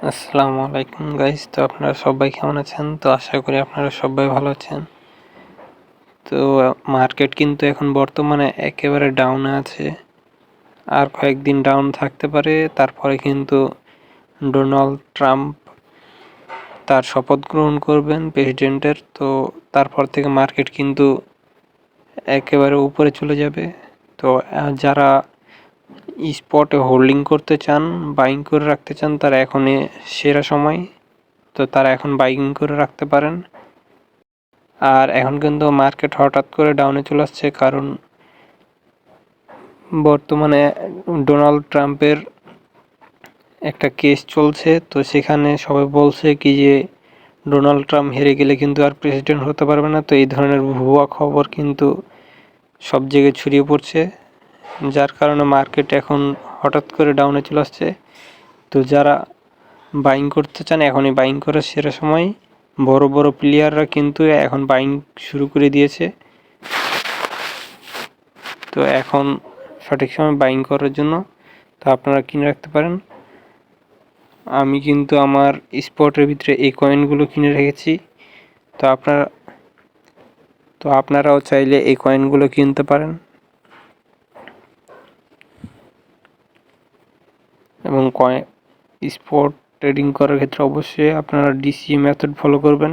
আসসালামু আলাইকুম গাইস তো আপনারা সবাই কেমন আছেন? তো আশা করি আপনারা সবাই ভালো আছেন। তো মার্কেট কিন্তু এখন বর্তমানে একেবারে ডাউনে আছে। আর কয়েকদিন ডাউন থাকতে পারে। তারপরে কিন্তু ডোনাল্ড ট্রাম্প তার শপথ গ্রহণ করবেন প্রেসিডেন্টের তো তারপর থেকে মার্কেট কিন্তু একেবারে উপরে চলে যাবে। তো যারা স্পটে হোল্ডিং করতে চান বাইং করে রাখতে চান, তারা এখনই সেরা সময়। তো তারা এখন বাইং করে রাখতে পারেন। আর এখন কিন্তু মার্কেট হঠাৎ করে ডাউনে চলে আসছে কারণ বর্তমানে ডোনাল্ড ট্রাম্পের একটা কেস চলছে। তো সেখানে সবাই বলছে কি যে ডোনাল্ড ট্রাম্প হেরে গেলে কিন্তু আর প্রেসিডেন্ট হতে পারবে না। তো এই ধরনের ভুয়া খবর কিন্তু সব জায়গায় ছড়িয়ে পড়ছে। যার কারণে মার্কেট এখন হঠাৎ করে ডাউনে চলে আসছে। তো যারা বাইং করতে চান, এখনই বাইং করার সেরা সময়। বড় বড় প্লেয়াররা কিন্তু এখন বাইং শুরু করে দিয়েছে। তো এখন সঠিক সময় বাইং করার জন্য তো আপনারা কিনে রাখতে পারেন। আমি কিন্তু আমার স্পটের ভিতরে এই কয়েনগুলো কিনে রেখেছি। তো আপনারা, তো আপনারাও চাইলে এই কয়েনগুলো কিনতে পারেন। কয়েন স্পট ট্রেডিং করার ক্ষেত্রে অবশ্যই আপনারা ডিসি মেথড ফলো করবেন।